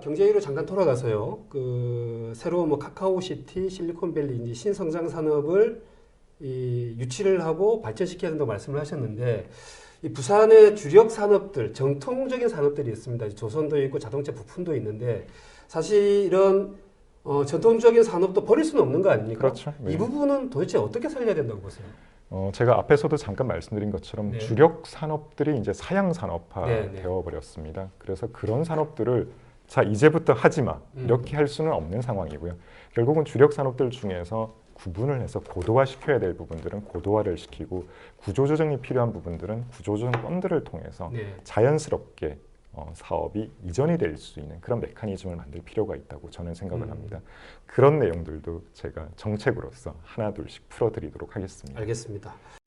경제위로 잠깐 돌아가서요. 그 새로운 뭐 카카오시티, 실리콘밸리 이제 신성장 산업을 이 유치를 하고 발전시켜야 된다고 말씀을 하셨는데 이 부산의 주력 산업들, 정통적인 산업들이 있습니다. 조선도 있고 자동차 부품도 있는데 사실 이런 어, 전통적인 산업도 버릴 수는 없는 거 아닙니까? 그렇죠. 네. 이 부분은 도대체 어떻게 살려야 된다고 보세요? 어, 제가 앞에서도 잠깐 말씀드린 것처럼 네. 주력 산업들이 이제 사양 산업화 네, 네. 되어 버렸습니다. 그래서 그런 산업들을 자 이제부터 하지 마 음. 이렇게 할 수는 없는 상황이고요. 결국은 주력 산업들 중에서 구분을 해서 고도화 시켜야 될 부분들은 고도화를 시키고 구조조정이 필요한 부분들은 구조조정 건들을 통해서 네. 자연스럽게 어, 사업이 이전이 될 수 있는 그런 메커니즘을 만들 필요가 있다고 저는 생각을 음. 합니다. 그런 내용들도 제가 정책으로서 하나 둘씩 풀어드리도록 하겠습니다. 알겠습니다.